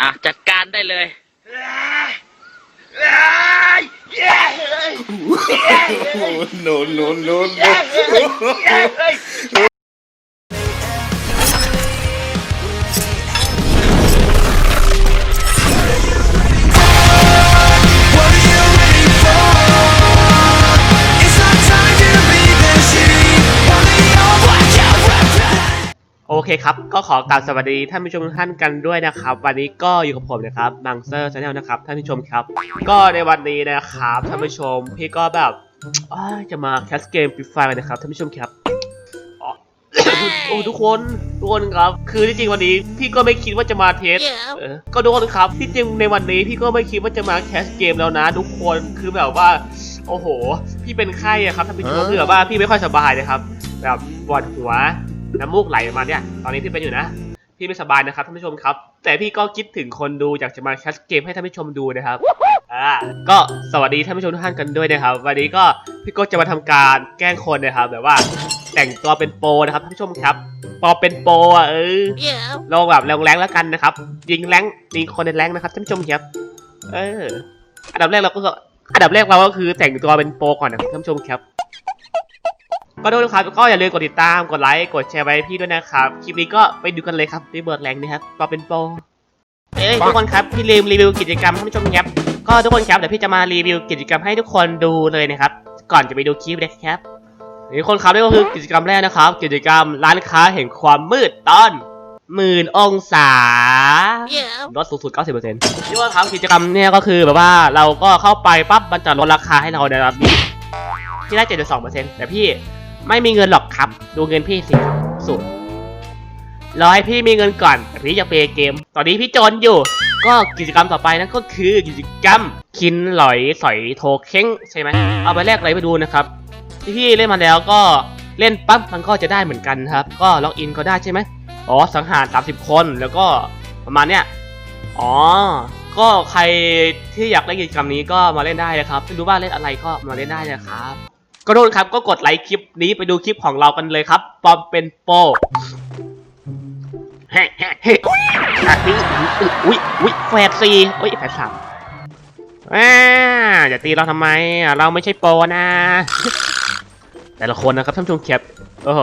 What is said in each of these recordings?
อะ จัดการได้เลย no, no, no, no. เคครับก็ขอกราบสวัสดีท่านผู้ชมทุกท่านกันด้วยนะครับ วันนี้ก็อยู่กับผมนะครับมังเซอร์ชาแนลนะครับท่านผู้ชมครับ ก็ในวันนี้นะครับท่านผู้ชมพี่ก็แบบอ้ายจะมาแคสเกมฟรีไฟร์นะครับท่านผู้ชมครับอ๋อโอ้ทุกคนทุกคนครับ คือที่จริงวันนี้พี่ก็ไม่คิดว่าจะมาเทสเออก็โดนครับที่จริงในวันนี้พี่ก็ไม่คิดว่าจะมาแคสเกมแล้วนะ ทุกคนคือแบบว่า โอ้โห พี่เป็นไข้อะครับท่านผู้ชมคือแบบว่าพี่ไม่ค่อยสบายนะครับ แบบปวดหัว น้ำมูกไหลมาเนี่ย ตอนนี้พี่เป็นอยู่นะ พี่ไม่สบายนะครับท่านผู้ชมครับ แต่พี่ก็คิดถึงคนดูอยากจะมาแคสเกมให้ท่านผู้ชมดูนะครับอ่าก็สวัสดีท่านผู้ชมทุกท่านกันด้วยนะครับ วันนี้ก็พี่ก็จะมาทำการแกล้งคนนะครับ แบบว่าแต่งตัวเป็นโปนะครับท่านผู้ชมครับปอเป็นโปอะเออ Yeah. ลองแบบแรงๆแล้วกันนะครับ ยิงแรงยิงคนในแรงนะครับท่านผู้ชมครับ เออ อันดับแรกเราก็อันดับแรกเราก็คือแต่งตัวเป็นโปก่อนนะครับท่านผู้ชมครับ ก็ด้วยนะครับก็อย่าลืมกดติดตามกดไลค์กดแชร์ไว้ให้พี่ด้วยนะครับคลิปนี้ก็ไปดูกันเลยครับที่เบิร์ดแรงนะครับปอเป็นโปรเอ้ยทุกคนครับพี่ลืมรีวิวกิจกรรมท่านผู้ชมครับก็ทุกคนครับเดี๋ยวพี่จะมารีวิวกิจกรรมให้ทุกคนดูเลยนะครับก่อนจะไปดูคลิปเลยครับนี่คนครับนี่ก็คือกิจกรรมแรกนะครับ กิจกรรมร้านค้าแห่งความมืดตอนหมื่นองศา Yeah. ลดสูงสุด 90%ที่ว่าครับกิจกรรมเนี่ยก็คือแบบว่าเราก็เข้าไปปั๊บมันจะลดราคาให้เราในระดับนี้ที่ได้ 72%แต่พี่ ไม่มีเงินหรอกครับ ดูเงินพี่สิสุดรอให้พี่มีเงินก่อนแต่พี่จะเปย์เกม ตอนนี้พี่จนอยู่ ก็กิจกรรมต่อไปนั่นก็คือกิจกรรมคินหลอยสอยโทเค็งใช่ไหมเอาไปแลกอะไรไปดูนะครับที่พี่เล่นมาแล้วก็เล่นปั๊บมันก็จะได้เหมือนกันครับ ก็ล็อกอินก็ได้ใช่ไหมอ๋อสังหาร 30 คนแล้วก็ประมาณเนี้ยอ๋อ ก็ใครที่อยากเล่นกิจกรรมนี้ก็มาเล่นได้นะครับไม่รู้ว่าเล่นอะไรก็มาเล่นได้นะครับ ก็โดนครับก็กดไลค์คลิปนี้ไปดูคลิปของเรากันเลยครับปอมเป็นโปเฮ้เฮ้เฮ้อันนี้อุ้ยอุ้ยแฟดซีอุ้ยแฟดสามอ่าอย่าตีเราทำไม เราไม่ใช่โปนะ แต่ละคนนะครับท่านผู้ชมแคปโอ้โห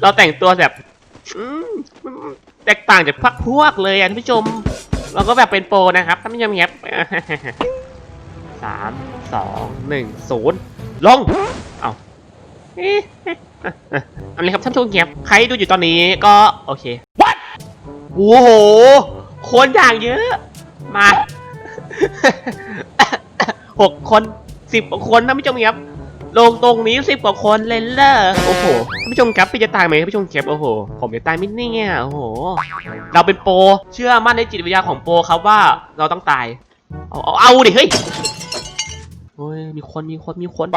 เราแต่งตัวแบบแตกต่างจากพักพวกเลยอะท่านผู้ชม เราก็แบบเป็นโปนะครับท่านผู้ชมแครับ สามสองหนึ่งศูนย์ลง เอาอันนี้ครับท่านผู้ชมครับใครดูอยู่ตอนนี้ก็โอเค What โอ้โห คนอย่างเยอะ มาหกคนสิบกว่าคนท่านผู้ชมครับลงตรงนี้สิบกว่าคนเลยเลอโอ้โหท่านผู้ชมครับพี่จะตายไหมท่านผู้ชมครับโอ้โห ผมจะตายไม่แน่โอ้โห เราเป็นโปรเชื่อมั่นในจิตวิทยาของโปรครับว่าเราต้องตาย เอาเอาเอาดิเฮ้ย โอ้ยมีคนมีคนมีคน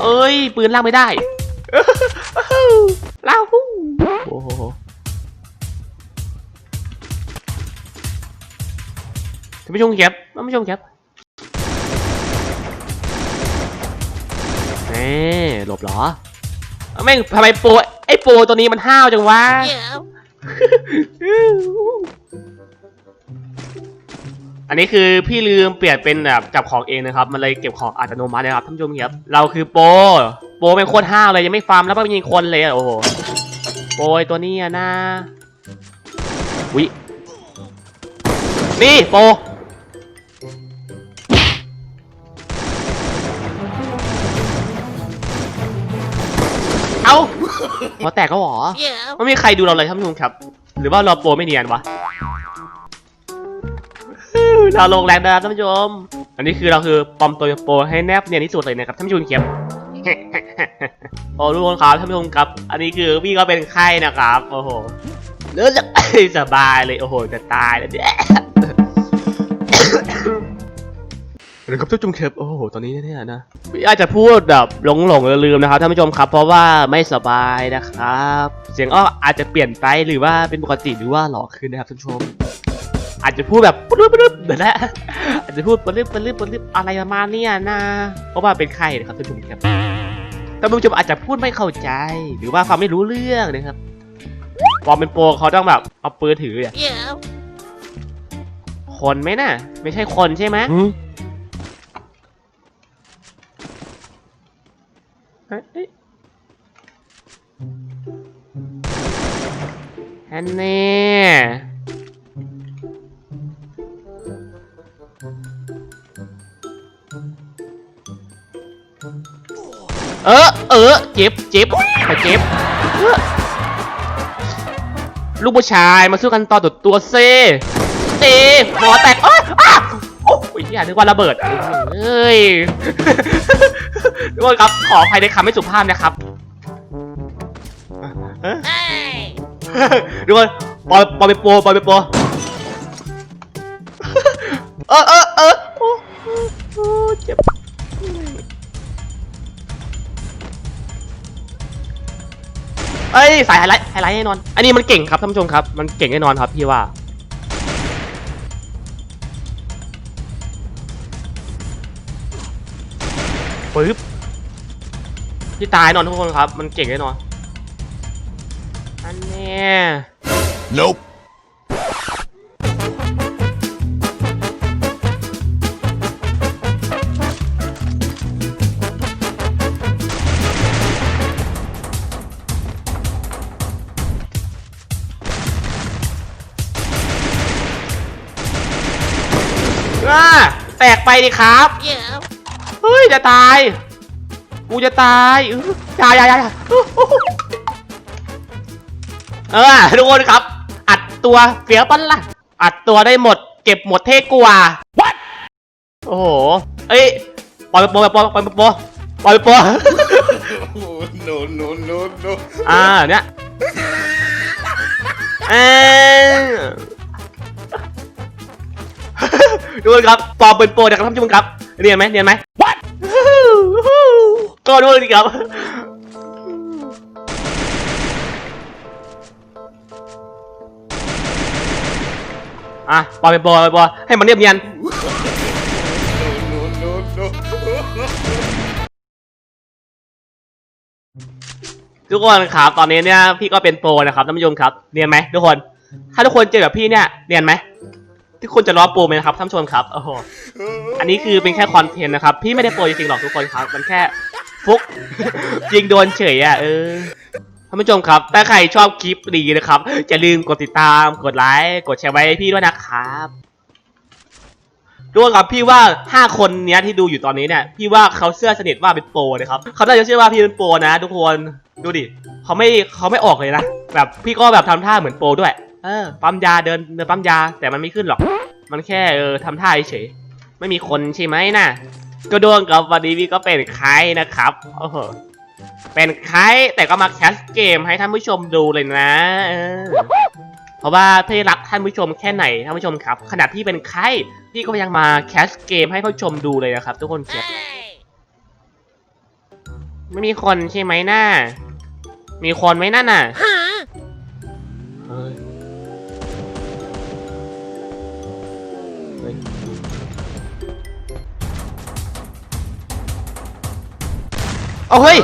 เอ้ย ปืนลากไม่ได้ลากฮู้โอ้โหท่านผู้ชมครับท่านผู้ชมครับเน่หลบเหรอเอ้าแม่งทำไมโปรไอ้โปรตัวนี้มันห้าวจังวะ Yeah. อันนี้คือพี่ลืมเปลี่ยนเป็นแบบจับของเองนะครับมันเลยเก็บของอัตโนมัตินะครับท่านผู้ชมครับเราคือโปรโปรเป็นโคตรห้าวเลยยังไม่ฟาร์มแล้วไม่มีคนเลยอะโอ้โหโปรไอ้ตัวนี้อะนะวินี่โปรเอาหัวแตกก็หรอ Yeah. ไม่มีใครดูเราเลยท่านผู้ชมครับ หรือว่าเราโปรไม่เนียนวะ เราลงแรงนะครับท่านผู้ชม อันนี้คือเราคือปลอมตัวโปรให้แนบเนียนที่สุดเลยนะครับท่านผู้ชมครับโอ้ทุกคนครับท่านผู้ชมครับ อันนี้คือพี่ก็เป็นไข้นะครับโอ้โหเลือดสบายเลยโอ้โหจะตายแล้วเนี่ยนะครับท่านผู้ชมครับโอ้โหตอนนี้เนี่ยนะพี่อาจจะพูดแบบหลงหลงๆลืมๆนะครับท่านผู้ชมครับ เพราะว่าไม่สบายนะครับ เสียงก็อาจจะเปลี่ยนไปหรือว่าเป็นปกติหรือว่าหลอกขึ้นนะครับท่านผู้ชม อาจจะพูดแบบปึ๊บปึ๊บเดี๋ยวนะอาจจะพูดปึ๊บปึ๊บปึ๊บอะไรประมาณเนี้ยนะเพราะว่าเป็นใครนะครับท่านผู้ชมครับท่านผู้ชมอาจจะพูดไม่เข้าใจ หรือว่าฟังไม่รู้เรื่องนะครับพอเป็นโปรเขาต้องแบบเอาปืนถือเนี่ยคนไหมน่ะ ไม่ใช่คนใช่ไหมเอ้ยเอ้ยอัน เออ เออ เจ็บ เจ็บแต่เจ็บเออลูกผู้ชายมาสู้กันต่อตัวตัวเซเซหมอแตกอ้าอ้าโอ้ยอย่านึกว่าระเบิดเอ้ยทุกคนครับ ขออภัยในคำไม่สุภาพนะครับทุกคนปล่อยปล่อยไปโปรปล่อยไปโปร เออเออเออโอ้โอ้เจ็บเอ้ยสายไฮไลท์ไฮไลท์แน่นอน อันนี้มันเก่งครับท่านผู้ชมครับ มันเก่งแน่นอนครับพี่ว่า ปึ๊บพี่ตายแน่นอนทุกคนครับ มันเก่งแน่นอน อันเนี้ย Nope. าแตกไปดิครับเฮ้ยจะตาย กูจะตายอื้ออย่าอย่าอย่าอย่าอื้อเออทุกคนครับ อัดตัวเสียปันล่ะอัดตัวได้หมด เก็บหมดเท่กว่า What โอ้โห เอ้ยปล่อยไปโปรปล่อยไปโปรปล่อยไปโปรปล่อยไปโปร Oh, no, no, no, no. อ่าเนี่ยเออ ทุกคนครับปอเป็นโปรนะครับท่านผู้ชมครับเรียนไหมเรียนไหม What ก็ด้วยดีครับอะปอเป็นโปรปล่อยเป็นโปรให้มันเรียบเนียน No, no, no, no. ทุกคนครับตอนนี้เนี่ยพี่ก็เป็นโปรนะครับท่านผู้ชมครับเรียนไหมทุกคน ถ้าทุกคนเจอแบบพี่เนี่ยเรียนไหม ทุกคนจะล้อโปรไหมนะครับท่านผู้ชมครับโอ้โหอันนี้คือเป็นแค่คอนเทนต์นะครับ พี่ไม่ได้โปรจริงๆหรอกทุกคนครับ มันแค่ฟุกยิงโดนเฉยอะเออท่านผู้ชมครับ ถ้าใครชอบคลิปดีนะครับอย่าลืมกดติดตาม กดไลค์ กดแชร์ไว้ให้พี่ด้วยนะครับทุกคนครับพี่ว่าห้าคนเนี้ยที่ดูอยู่ตอนนี้เนี่ย พี่ว่าเขาเสื้อสนิทว่าเป็นโปรนะครับเขาน่าจะเชื่อว่าพี่เป็นโปรนะ ทุกคน ดูดิเขาไม่เขาไม่ออกเลยนะ แบบพี่ก็แบบทำท่าเหมือนโปรด้วย เออปั๊มยาเดินเดินปั๊มยาแต่มันไม่ขึ้นหรอก มันแค่เออทำท่าเฉยๆไม่มีคนใช่ไหมน่ะก็ดวงกับวันนี้พี่ก็เป็นใครนะครับโอ้โหเป็นใครแต่ก็มาแคสเกมให้ท่านผู้ชมดูเลยนะเออเพราะว่าพี่รักท่านผู้ชมแค่ไหนท่านผู้ชมครับขนาดพี่เป็นใครพี่ก็ยังมาแคสเกมให้ผู้ชมดูเลยนะครับ ทุกคนครับไม่มีคนใช่ไหมน่ามีคนไหมนั่นน่ะเฮ้ย เฮ้ยเอาเฮ้ย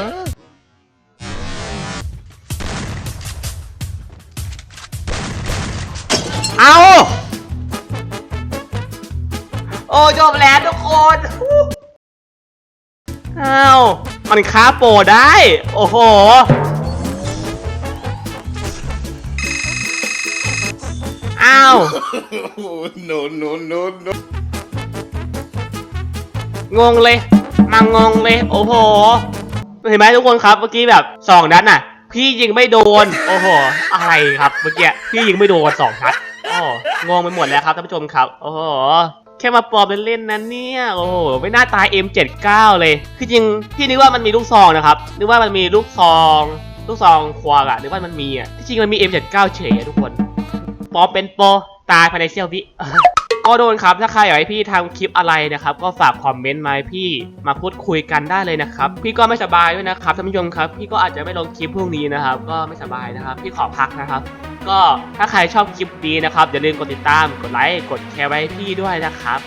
เอาโอ้จบแล้วทุกคนเอามันค้าโปรได้ โอ้โห อ้าว Oh, no, no, no, no. งงเลย มางงเลย โอ้โห เห็นไหมทุกคนครับ เมื่อกี้แบบสองนัดน่ะ พี่ยิงไม่โดน โอ้โห อะไรครับ เมื่อกี้ พี่ยิงไม่โดนสองนัดโอ้โหงงไปหมดแล้วครับท่านผู้ชมครับ โอ้โหแค่มาปลอมเล่นๆนั้นเนี่ย โอ้โห ไม่น่าตาย M79 เลย คือจริง พี่นึกว่ามันมีลูกซองนะครับ นึกว่ามันมีลูกซอง ลูกซองควงอะนึกว่ามันมีอะที่จริงมันมี M79 เฉยอะทุกคน ปอมเป็นโปตายภายในเซี่ยววิก็โดนครับ ถ้าใครอยากให้พี่ทำคลิปอะไรนะครับ ก็ฝากคอมเมนต์มาพี่มาพูดคุยกันได้เลยนะครับ พี่ก็ไม่สบายด้วยนะครับท่านผู้ชมครับ พี่ก็อาจจะไม่ลงคลิปพวกนี้นะครับ ก็ไม่สบายนะครับ พี่ขอพักนะครับ ก็ถ้าใครชอบคลิปนี้นะครับอย่าลืมกดติดตามกดไลค์กดแชร์ไว้ให้พี่ด้วยนะครับ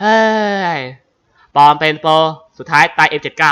เฮ้ยปอมเป็นโปสุดท้ายตาย F79